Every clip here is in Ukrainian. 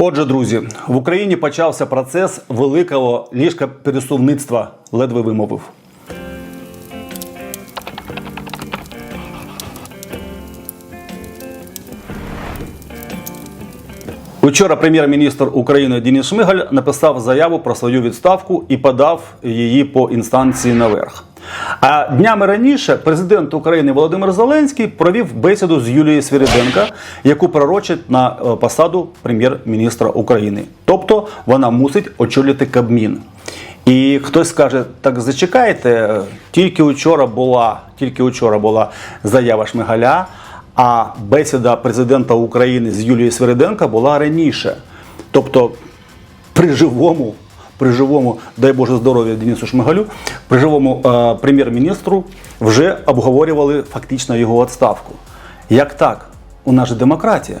Отже, друзі, в Україні почався процес великого ліжка-пересувництва, ледве вимовив. Учора прем'єр-міністр України Денис Шмигаль написав заяву про свою відставку і подав її по інстанції наверх. А днями раніше президент України Володимир Зеленський провів бесіду з Юлією Свириденко, яку пророчить на е, посаду прем'єр-міністра України. Тобто вона мусить очолити Кабмін. І хтось скаже: так зачекайте, тільки учора була, тільки учора була заява Шмигаля. А бесіда президента України з Юлією Свириденко була раніше. Тобто при живому, при живому, дай Боже здоров'я Денису Шмигалю, при живому е, прем'єр-міністру вже обговорювали фактично його відставку. Як так? У нас же демократія,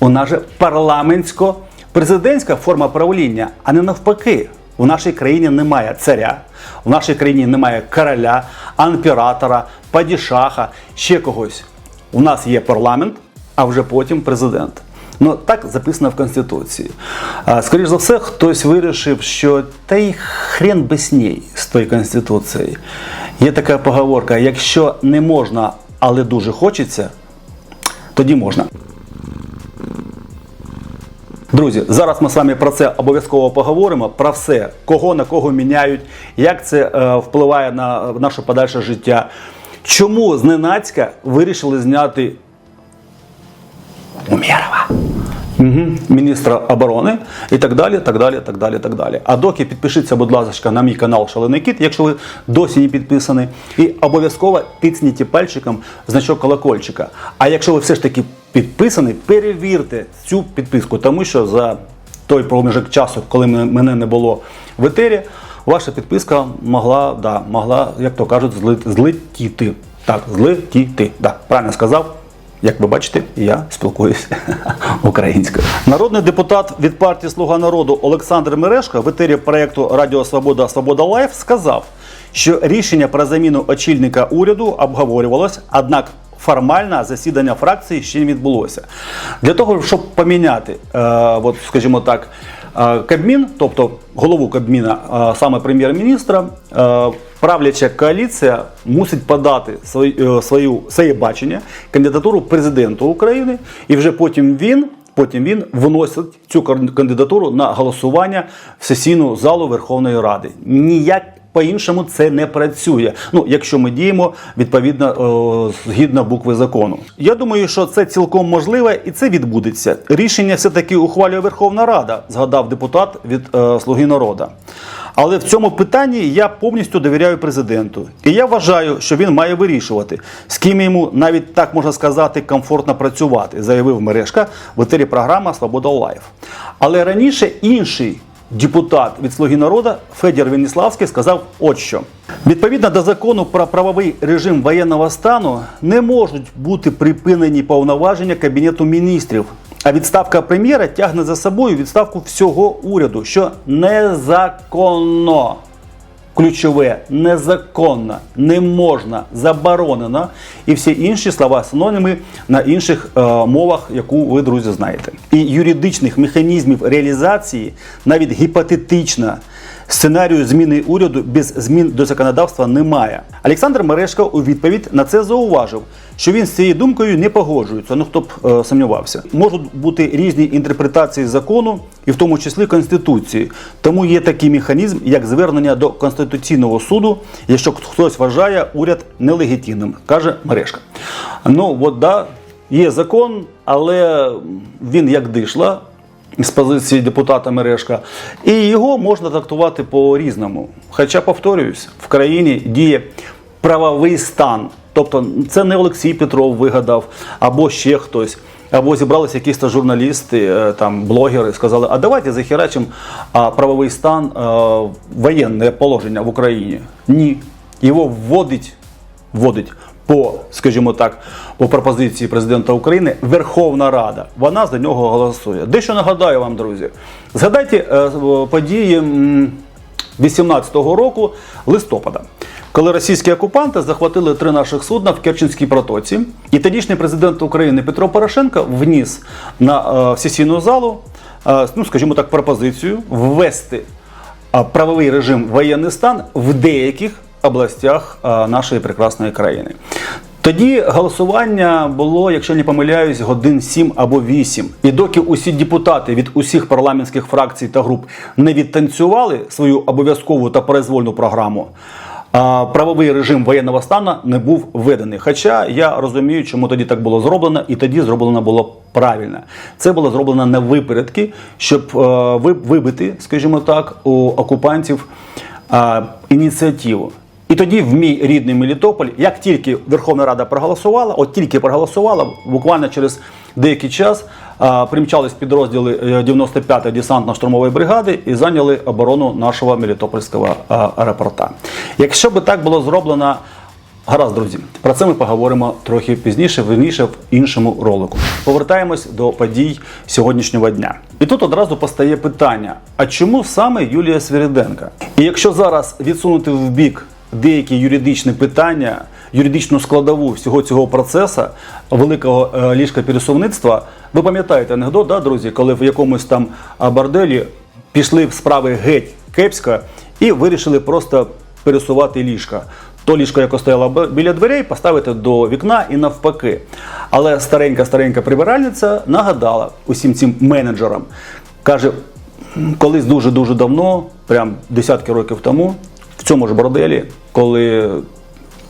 у нас же парламентсько-президентська форма правління, а не навпаки. У нашій країні немає царя, в нашій країні немає короля, імператора, падішаха, ще когось. У нас є парламент, а вже потім президент. Ну так записано в Конституції. А, скоріш за все, хтось вирішив, що та й хрен би ній з тої Конституції. Є така поговорка: якщо не можна, але дуже хочеться, тоді можна. Друзі, зараз ми з вами про це обов'язково поговоримо. Про все, кого на кого міняють, як це е, впливає на наше подальше життя. Чому зненацька вирішили зняти Умєрова? Угу. Міністра оборони і так далі, так далі, так далі, так далі. А доки підпишіться, будь ласка, на мій канал Шалений Кіт, якщо ви досі не підписані, і обов'язково тицніть пальчиком значок колокольчика. А якщо ви все ж таки підписані, перевірте цю підписку, тому що за той проміжок часу, коли мене не було в етері, ваша підписка могла, да, могла, як то кажуть, злетіти. Так, злетіти. Да, правильно сказав. Як ви бачите, я спілкуюся українською. Народний депутат від партії Слуга народу Олександр Мерешко в етері проєкту Радіо Свобода Свобода Лайф сказав, що рішення про заміну очільника уряду обговорювалось, однак формальне засідання фракції ще не відбулося. Для того, щоб поміняти, е, от, скажімо так, Кабмін, тобто голову Кабміна, е, саме прем'єр-міністра, е, правляча коаліція мусить подати свою, е, свою своє бачення, кандидатуру президенту України, і вже потім він. Потім він вносить цю кан- кандидатуру на голосування в сесійну залу Верховної Ради. Ніяк по-іншому це не працює. Ну, якщо ми діємо відповідно згідно букви закону. Я думаю, що це цілком можливе і це відбудеться. Рішення все-таки ухвалює Верховна Рада, згадав депутат від е, Слуги народу. Але в цьому питанні я повністю довіряю президенту. І я вважаю, що він має вирішувати, з ким йому навіть так можна сказати комфортно працювати, заявив мережка в етері програма Свобода Лайф. Але раніше інший депутат від Слуги народу Федір Веніславський сказав от що. Відповідно до закону про правовий режим воєнного стану не можуть бути припинені повноваження Кабінету міністрів. А відставка прем'єра тягне за собою відставку всього уряду, що незаконно. Ключове незаконно, не можна, заборонено і всі інші слова синоніми на інших е, мовах, яку ви, друзі, знаєте. І юридичних механізмів реалізації навіть гіпотетично сценарію зміни уряду без змін до законодавства немає. Олександр Мерешко у відповідь на це зауважив, що він з цією думкою не погоджується. Ну хто б е, сумнівався, можуть бути різні інтерпретації закону, і в тому числі конституції. Тому є такий механізм, як звернення до конституційного суду, якщо хтось вважає уряд нелегітимним, каже Мерешко. Ну от да, є закон, але він як дишла з позиції депутата Мережка, і його можна трактувати по-різному. Хоча, повторююсь, в країні діє правовий стан. Тобто це не Олексій Петров вигадав, або ще хтось, або зібралися якісь журналісти, е, там, блогери, сказали, а давайте захерачимо правовий стан, е, воєнне положення в Україні. Ні. Його вводить, вводить по, скажімо так, по пропозиції президента України Верховна Рада. Вона за нього голосує. Дещо нагадаю вам, друзі. Згадайте е, події м, 18-го року листопада. Коли російські окупанти захватили три наших судна в Керченській протоці, і тодішній президент України Петро Порошенко вніс на е, сесійну залу е, ну скажімо так, пропозицію ввести правовий режим воєнний стан в деяких областях е, нашої прекрасної країни. Тоді голосування було, якщо не помиляюсь, годин 7 або 8. І доки усі депутати від усіх парламентських фракцій та груп не відтанцювали свою обов'язкову та произвольну програму, правовий режим воєнного стану не був введений. Хоча я розумію, чому тоді так було зроблено, і тоді зроблено було правильно. Це було зроблено на випередки, щоб е, ви- вибити, скажімо так, у окупантів е, ініціативу. І тоді в мій рідний Мелітополь, як тільки Верховна Рада проголосувала, от тільки проголосувала, буквально через деякий час примчались підрозділи е, 95-ї десантно-штурмової бригади і зайняли оборону нашого Мелітопольського аеропорта. Якщо би так було зроблено, гаразд, друзі, про це ми поговоримо трохи пізніше, верніше в іншому ролику. Повертаємось до подій сьогоднішнього дня. І тут одразу постає питання: а чому саме Юлія Свириденка? І якщо зараз відсунути в бік деякі юридичні питання, юридичну складову всього цього процесу великого е, ліжка пересувництва, ви пам'ятаєте анекдот, да, друзі, коли в якомусь там борделі пішли справи геть кепсько і вирішили просто пересувати ліжка. То ліжко, яке стояло біля дверей, поставити до вікна і навпаки. Але старенька-старенька прибиральниця нагадала усім цим менеджерам, каже, колись дуже-дуже давно, прям десятки років тому, в цьому ж борделі, коли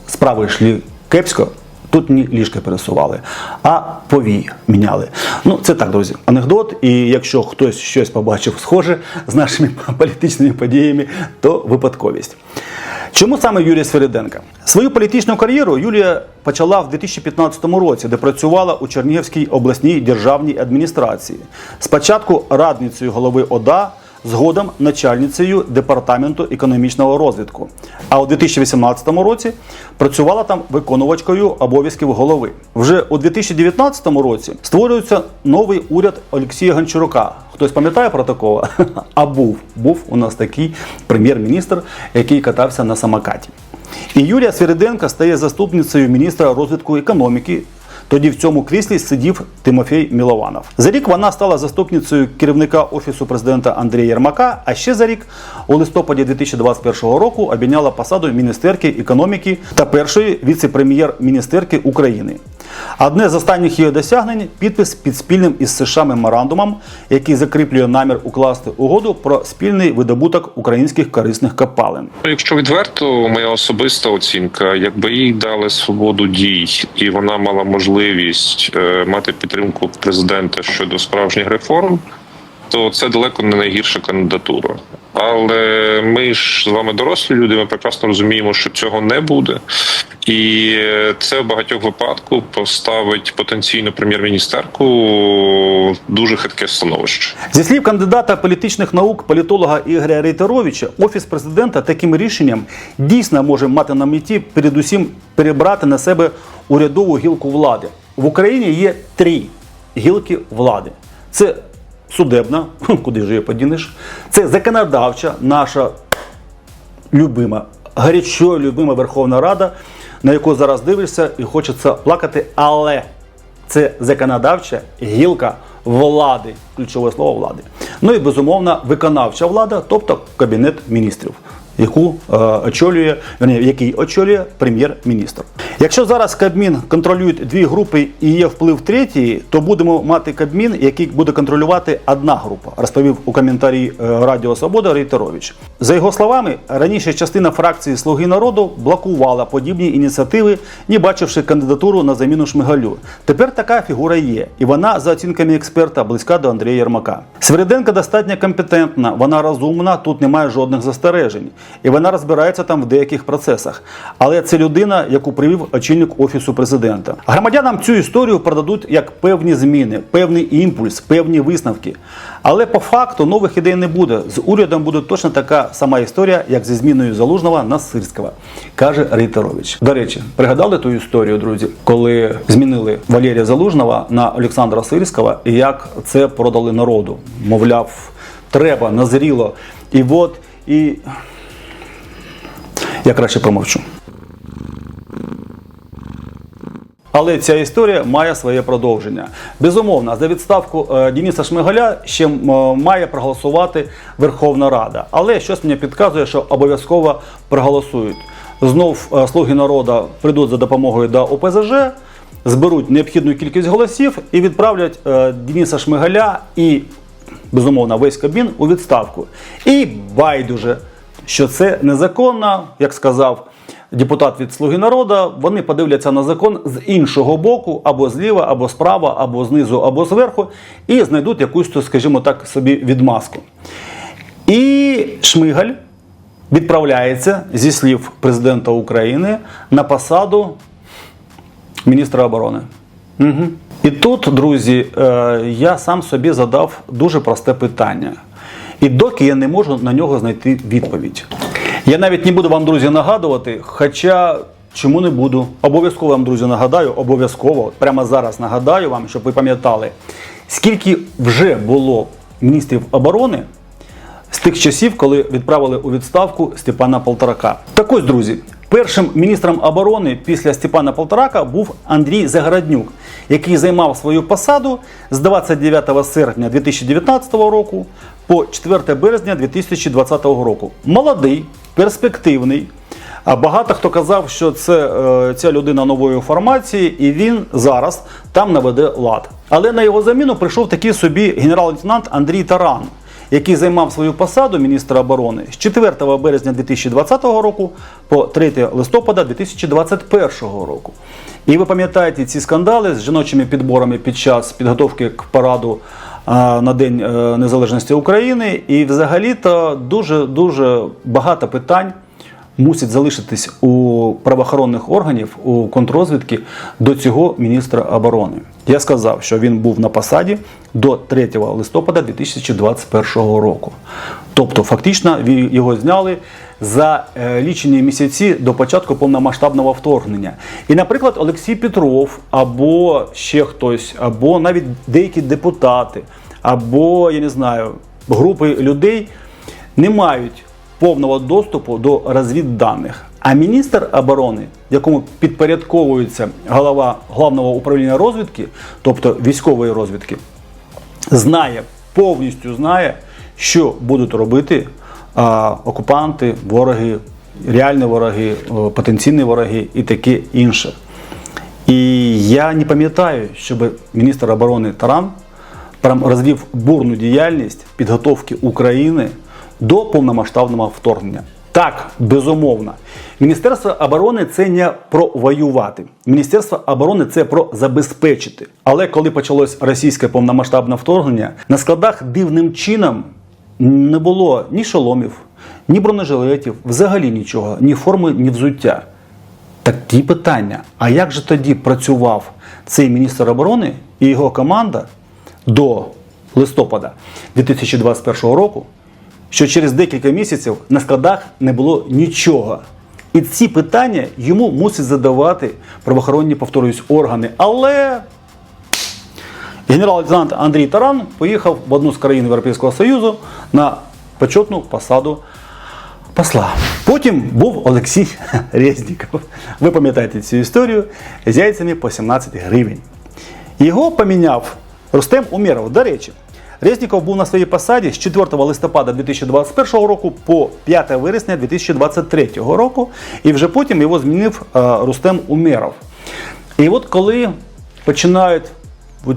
справи йшли кепсько, тут не ліжка пересували, а повій міняли. Ну, це так, друзі, анекдот. І якщо хтось щось побачив схоже з нашими політичними подіями, то випадковість. Чому саме Юлія Свириденка? Свою політичну кар'єру Юлія почала в 2015 році, де працювала у Чернігівській обласній державній адміністрації. Спочатку радницею голови ОДА, згодом начальницею департаменту економічного розвитку. А у 2018 році працювала там виконувачкою обов'язків голови. Вже у 2019 році створюється новий уряд Олексія Гончарука. Хтось пам'ятає про такого? А був був у нас такий прем'єр-міністр, який катався на самокаті. І Юлія Свириденко стає заступницею міністра розвитку економіки. Тоді в цьому кріслі сидів Тимофій Мілованов. За рік вона стала заступницею керівника офісу президента Андрія Єрмака. А ще за рік, у листопаді 2021 року, обійняла посаду міністерки економіки та першої віце-прем'єр-міністерки України. Одне з останніх її досягнень підпис під спільним із США меморандумом, який закріплює намір укласти угоду про спільний видобуток українських корисних копалин. Якщо відверто, моя особиста оцінка, якби їй дали свободу дій, і вона мала можливість е, мати підтримку президента щодо справжніх реформ, то це далеко не найгірша кандидатура. Але ми ж з вами дорослі люди, ми прекрасно розуміємо, що цього не буде. І це в багатьох випадку поставить потенційну прем'єр-міністерку в дуже хитке становище. Зі слів кандидата політичних наук політолога Ігоря Рейтеровича, офіс президента таким рішенням дійсно може мати на меті передусім перебрати на себе урядову гілку влади. В Україні є три гілки влади: це судебна, куди ж її подінеш, це законодавча, наша любима, гарячо любима Верховна Рада, на яку зараз дивишся і хочеться плакати, але це законодавча гілка влади, ключове слово влади. Ну і безумовно виконавча влада, тобто кабінет міністрів. Яку е, очолює, верні, який очолює прем'єр-міністр. Якщо зараз Кабмін контролюють дві групи і є вплив третьої, то будемо мати Кабмін, який буде контролювати одна група, розповів у коментарі е, Радіо Свобода Рейтерович. За його словами, раніше частина фракції Слуги народу блокувала подібні ініціативи, не бачивши кандидатуру на заміну Шмигалю. Тепер така фігура є, і вона, за оцінками експерта, близька до Андрія Єрмака. Свириденко достатньо компетентна, вона розумна, тут немає жодних застережень, і вона розбирається там в деяких процесах. Але це людина, яку привів очільник офісу президента. Громадянам цю історію продадуть як певні зміни, певний імпульс, певні висновки. Але по факту нових ідей не буде. З урядом буде точно така сама історія, як зі зміною залужного на Сирського, каже Рейтерович. До речі, пригадали ту історію, друзі, коли змінили Валерія Залужного на Олександра Сирського, і як це продали народу. Мовляв, треба, назріло. І от і я краще промовчу. Але ця історія має своє продовження. Безумовно, за відставку е, Дениса Шмигаля ще е, має проголосувати Верховна Рада. Але щось мені підказує, що обов'язково проголосують. Знов е, слуги народу прийдуть за допомогою до ОПЗЖ, зберуть необхідну кількість голосів і відправлять Дениса Шмигаля і безумовно весь кабін у відставку. І байдуже, що це незаконно, як сказав депутат від Слуги народу, вони подивляться на закон з іншого боку, або зліва, або справа, або знизу, або зверху, і знайдуть якусь, скажімо так, собі відмазку. І Шмигаль відправляється зі слів президента України на посаду міністра оборони. Угу. І тут, друзі, е, я сам собі задав дуже просте питання. І доки я не можу на нього знайти відповідь. Я навіть не буду вам, друзі, нагадувати, хоча чому не буду. Обов'язково вам, друзі, нагадаю, обов'язково, прямо зараз нагадаю вам, щоб ви пам'ятали, скільки вже було міністрів оборони з тих часів, коли відправили у відставку Степана Полторака. Так ось, друзі, першим міністром оборони після Степана Полторака був Андрій Загороднюк, який займав свою посаду з 29 серпня 2019 року по 4 березня 2020 року. Молодий, перспективний. Багато хто казав, що це е, ця людина нової формації, і він зараз там наведе лад. Але на його заміну прийшов такий собі генерал-лейтенант Андрій Таран, який займав свою посаду міністра оборони з 4 березня 2020 року по 3 листопада 2021 року. І ви пам'ятаєте ці скандали з жіночими підборами під час підготовки к параду на День е, Незалежності України. І взагалі-то дуже дуже багато питань мусить залишитись у правоохоронних органів у контррозвідки до цього міністра оборони. Я сказав, що він був на посаді до 3 листопада 2021 року. Тобто, фактично, його зняли за е, лічені місяці до початку повномасштабного вторгнення. І, наприклад, Олексій Петров, або ще хтось, або навіть деякі депутати, або я не знаю, групи людей не мають повного доступу до розвідданих. А міністр оборони, якому підпорядковується голова головного управління розвідки, тобто військової розвідки, знає, повністю знає, що будуть робити а, окупанти, вороги, реальні вороги, о, потенційні вороги і таке інше. І я не пам'ятаю, щоб міністр оборони Таран розвів бурну діяльність підготовки України до повномасштабного вторгнення. Так, безумовно. Міністерство оборони це не про воювати. Міністерство оборони це про забезпечити. Але коли почалось російське повномасштабне вторгнення, на складах дивним чином не було ні шоломів, ні бронежилетів, взагалі нічого, ні форми, ні взуття. Такі питання. А як же тоді працював цей міністр оборони і його команда до листопада 2021 року, що через декілька місяців на складах не було нічого. І ці питання йому мусять задавати правоохоронні, повторюсь, органи. Але генерал-лейтенант Андрій Таран поїхав в одну з країн Європейського Союзу на почетну посаду посла. Потім був Олексій Резніков. Ви пам'ятаєте цю історію з яйцями по 17 гривень. Його поміняв Рустем Умєров. До речі, Резніков був на своїй посаді з 4 листопада 2021 року по 5 вересня 2023 року, і вже потім його змінив е, Рустем Умєров. І от коли починають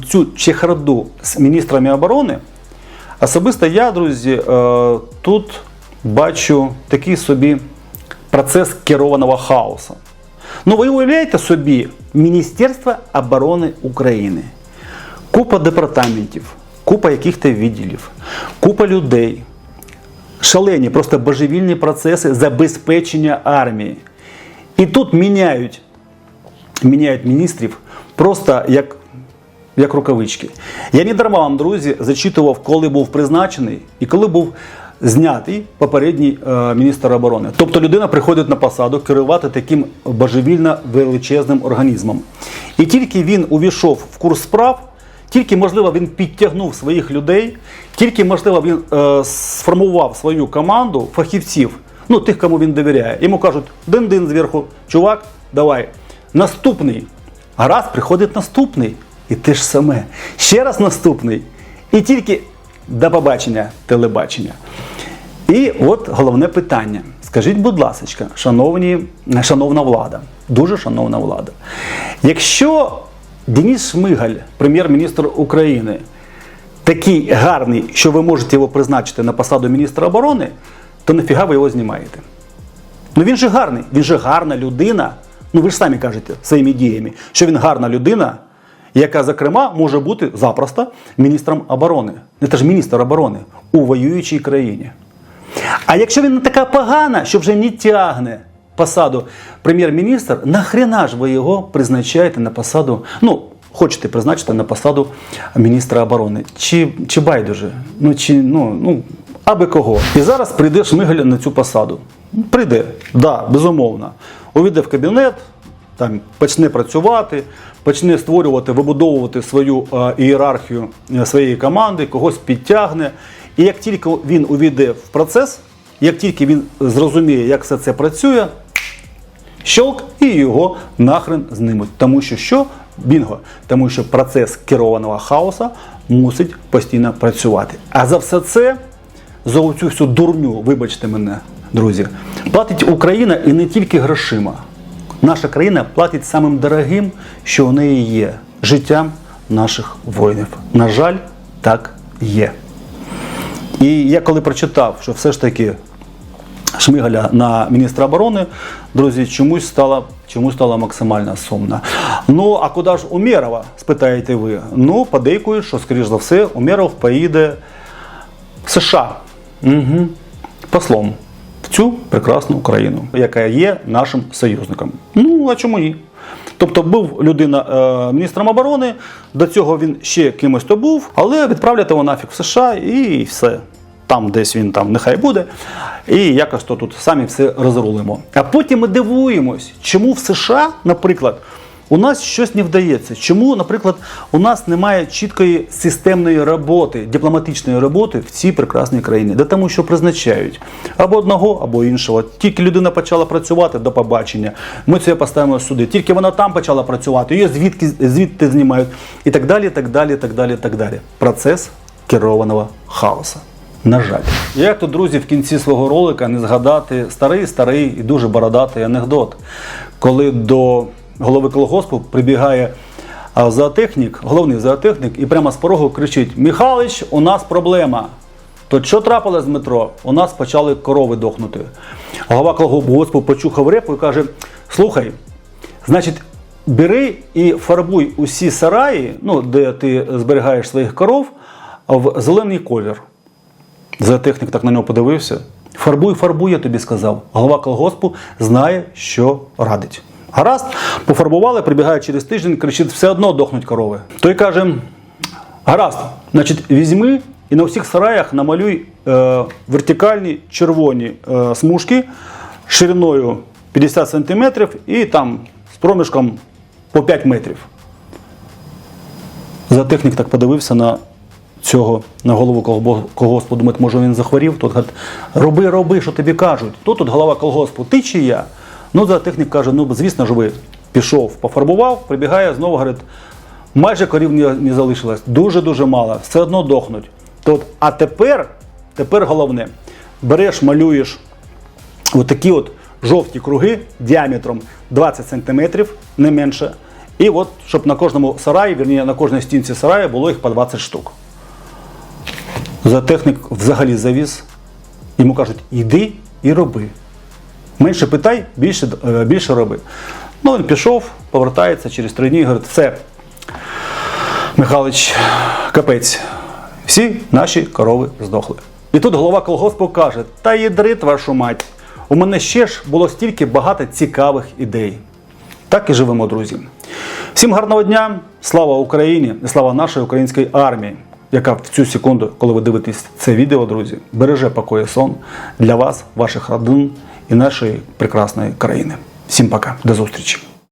цю чехарду з міністрами оборони, Особисто я, друзі, е, тут бачу такий собі процес керованого хаосу. Ну, ви уявляєте собі Міністерство оборони України, купа департаментів, купа яких-то відділів, купа людей, шалені, просто божевільні процеси забезпечення армії. І тут міняють, міняють міністрів просто як як рукавички. Я не дарма вам, друзі, зачитував, коли був призначений і коли був знятий попередній е, міністр оборони. Тобто людина приходить на посаду керувати таким божевільно величезним організмом. І тільки він увійшов в курс справ, тільки, можливо, він підтягнув своїх людей, тільки, можливо, він е, сформував свою команду фахівців, ну, тих, кому він довіряє. Йому кажуть, дин-дин зверху, чувак, давай. Наступний Гаразд, приходить наступний. І те ж саме. Ще раз наступний. І тільки до побачення телебачення. І от головне питання. Скажіть, будь ласка, шановні, шановна влада, дуже шановна влада. Якщо Денис Шмигаль, прем'єр-міністр України, такий гарний, що ви можете його призначити на посаду міністра оборони, то нафіга ви його знімаєте? Ну він же гарний, він же гарна людина. Ну ви ж самі кажете своїми діями, що він гарна людина, яка, зокрема, може бути запросто міністром оборони. Ну, Це ж міністр оборони у воюючій країні. А якщо він не така погана, що вже не тягне посаду прем'єр-міністр, нахрена ж ви його призначаєте на посаду, ну, хочете призначити на посаду міністра оборони? Чи, чи байдуже? Ну, чи, ну, ну, аби кого. І зараз прийде Шмигаль на цю посаду. Прийде, да, безумовно. Увійде в кабінет, там почне працювати, почне створювати, вибудовувати свою е, ієрархію е, своєї команди, когось підтягне. І як тільки він увійде в процес, як тільки він зрозуміє, як все це працює, щелк і його нахрен знимуть. Тому що що? Бінго. Тому що процес керованого хаоса мусить постійно працювати. А за все це, за оцю всю дурню, вибачте мене, друзі, платить Україна і не тільки грошима. Наша країна платить самим дорогим, що у неї є життям наших воїнів. На жаль, так є. І я коли прочитав, що все ж таки Шмигаля на міністра оборони, друзі, чомусь стало, чомусь стало максимально сумно. Ну, а куди ж Умєрова, спитаєте ви? Ну, подейкують, що, скоріш за все, Умєров поїде в США угу. послом в цю прекрасну країну, яка є нашим союзником. Ну, а чому ні? Тобто був людина е, міністром оборони, до цього він ще кимось то був, але відправляти його нафіг в США і все. Там десь він там нехай буде. І якось то тут самі все розрулимо. А потім ми дивуємось, чому в США, наприклад, у нас щось не вдається. Чому, наприклад, у нас немає чіткої системної роботи, дипломатичної роботи в цій прекрасній країні, де тому, що призначають або одного, або іншого. Тільки людина почала працювати до побачення. Ми це поставимо сюди. Тільки вона там почала працювати, її звідки звідти знімають, і так далі, так далі, так далі, так далі. Процес керованого хаоса. На жаль, як тут, друзі, в кінці свого ролика не згадати старий, старий і дуже бородатий анекдот, коли до голови колгоспу прибігає зоотехнік, головний зоотехнік, і прямо з порогу кричить: Михалич, у нас проблема. То що трапилось метро? У нас почали корови дохнути. Голова колгоспу почухав репу і каже: Слухай, значить, бери і фарбуй усі сараї, ну, де ти зберігаєш своїх коров, в зелений колір. Зоотехнік так на нього подивився. Фарбуй, фарбуй, я тобі сказав. Голова колгоспу знає, що радить. Гаразд, пофарбували, прибігає через тиждень, кричить, все одно дохнуть корови. Той каже: гаразд, значить, візьми і на всіх сараях намалюй е, вертикальні червоні е, смужки шириною 50 см і там з проміжком по 5 метрів. Зоотехнік так подивився на цього на голову колго- колгоспу, думає, може він захворів. Тут роби, роби, що тобі кажуть. Хто тут голова колгоспу? Ти чи я? Ну, зоотехнік каже, ну звісно ж ви пішов, пофарбував, прибігає, знову говорить, майже корів не, не залишилось, дуже-дуже мало, все одно дохнуть. Тут, а тепер, тепер головне, береш, малюєш отакі от жовті круги діаметром 20 см, не менше. І от, щоб на кожному сараї, вірні, на кожній стінці сараю було їх по 20 штук. Зоотехнік взагалі завіз. Йому кажуть, йди і роби. Менше питай, більше, е, більше роби. Ну, він пішов, повертається через три дні і говорить, все, Михайлович, капець, всі наші корови здохли. І тут голова колгоспу каже: Та єдрит вашу мать, у мене ще ж було стільки багато цікавих ідей. Так і живемо, друзі. Всім гарного дня, слава Україні і слава нашій українській армії, яка в цю секунду, коли ви дивитесь це відео, друзі, береже покої сон для вас, ваших родин і нашої прекрасної країни. Всім пока, до зустрічі!